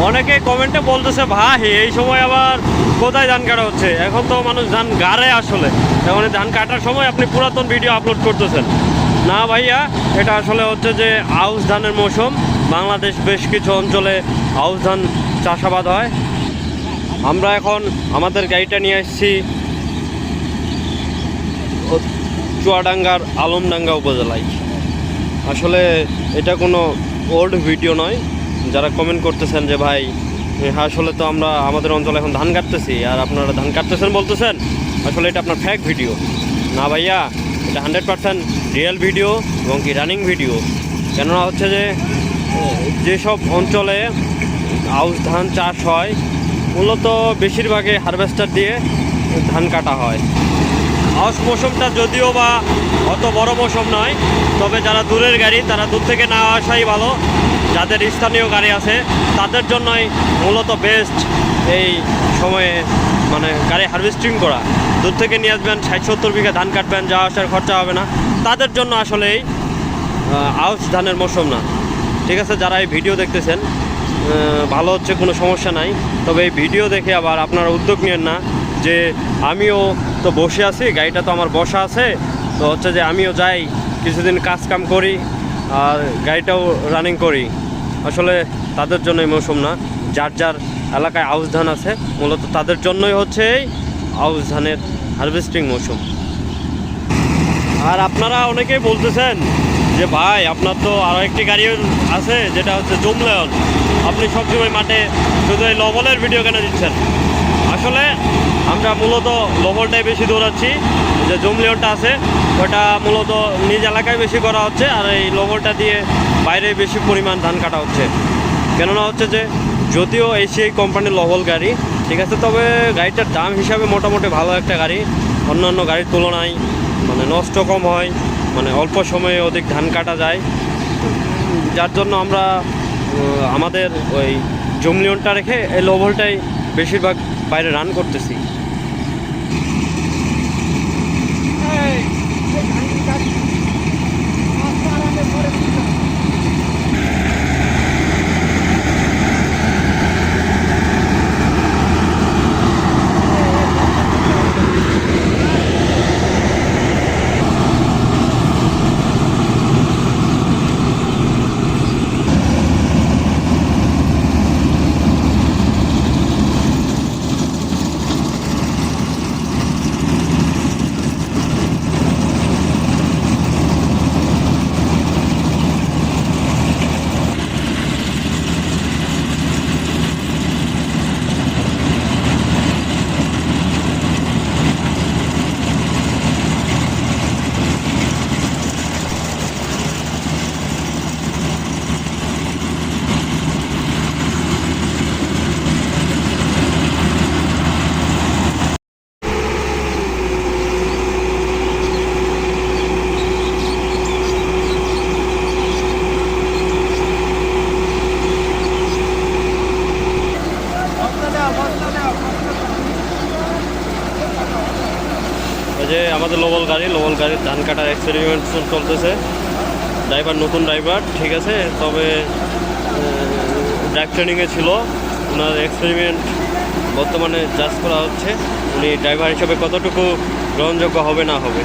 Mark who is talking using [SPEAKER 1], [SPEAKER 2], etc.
[SPEAKER 1] অনেকে কমেন্টে বলতেছে, ভাই, এই সময় আবার কোথায় ধান কাটা হচ্ছে? এখন তো মানুষ ধান গাড়ে আসলে। এখন ধান কাটার সময় আপনি পুরাতন ভিডিও আপলোড করতেছেন। না ভাইয়া, এটা আসলে হচ্ছে যে আউশ ধানের মৌসুম। বাংলাদেশ বেশ কিছু অঞ্চলে আউশ ধান চাষাবাদ হয়। আমরা এখন আমাদের গাড়িটা নিয়ে এসেছি ও- চুয়াডাঙ্গার আলমডাঙ্গা উপজেলায়। আসলে এটা কোনো ওল্ড ভিডিও নয়। যারা কমেন্ট করতেছেন যে, ভাই আসলে তো আমরা আমাদের অঞ্চলে এখন ধান কাটতেছি, আর আপনারা ধান কাটতেছেন বলতেছেন, আসলে এটা আপনার ফ্যাক ভিডিও না ভাইয়া, এটা হান্ড্রেড পার্সেন্ট রিয়েল ভিডিও এবং কি রানিং ভিডিও কেননা হচ্ছে যে, যেসব অঞ্চলে আউশ ধান চাষ হয়, মূলত বেশিরভাগই হারভেস্টার দিয়ে ধান কাটা হয়। আউশ মৌসুমটা যদিও বা অত বড় মৌসুম নয়, তবে যারা দূরের গাড়ি, তারা দূর থেকে না আসাই ভালো। যাদের স্থানীয় গাড়ি আছে, তাদের জন্যই মূলত বেস্ট এই সময়ে মানে গাড়ি হারভেস্টিং করা। দূর থেকে নিয়ে আসবেন, ষাট সত্তর বিঘা ধান কাটবেন যাওয়া আসার খরচা হবে না। তাদের জন্য আসলে এই আউশ ধানের মৌসুম না। ঠিক আছে, যারা এই ভিডিও দেখতেছেন ভালো হচ্ছে, কোনো সমস্যা নাই। তবে এই ভিডিও দেখে আবার আপনারা উদ্যোগ নেন না। যে আমিও তো বসে আছি, গাড়িটা তো আমার বসা আছে, তো হচ্ছে যে আমিও যাই, কিছুদিন কাজ কাম করি, আর গাড়িটাও রানিং করি। আসলে তাদের জন্যই মৌসুম না, যার যার এলাকায় আউশ ধান আছে, মূলত তাদের জন্যই হচ্ছে এই আউশ ধানের হারভেস্টিং মৌসুম। আর আপনারা অনেকেই বলতেছেন যে, ভাই, আপনার তো আরও একটি গাড়ি আছে, যেটা হচ্ছে জুমলেয়ন। আপনি সবসময় মাঠে শুধু এই লবলের ভিডিও কেন দিচ্ছেন? আসলে আমরা মূলত লবলটাই বেশি দৌড়াচ্ছি, যে জুমলেয়নটা আছে, ওটা মূলত নিজ এলাকায় বেশি করা হচ্ছে, আর এই লবলটা দিয়ে বাইরে বেশি পরিমাণ ধান কাটা হচ্ছে। কেননা হচ্ছে যে যদিও এসিআই কোম্পানির লবল গাড়ি, ঠিক আছে, তবে গাড়িটার দাম হিসাবে মোটামুটি ভালো একটা গাড়ি। অন্যান্য গাড়ির তুলনায় মানে নষ্ট কম হয় মানে অল্প সময়ে অধিক ধান কাটা যায়। যার জন্য আমরা আমাদের ওই জমলিয়নটা রেখে এই লোভলটাই বেশিরভাগ বাইরে রান করতেছি। যে আমাদের লোবল গাড়ি লোবল গাড়ির ধান কাটার এক্সপেরিমেন্ট চলতেছে। ড্রাইভার নতুন ড্রাইভার ঠিক আছে? তবে ড্রাইভ ট্রেনিংয়ে ছিল। ওনার এক্সপেরিমেন্ট বর্তমানে জাজ করা হচ্ছে। উনি ড্রাইভার হিসেবে কতটুকু গ্রহণযোগ্য হবে না হবে।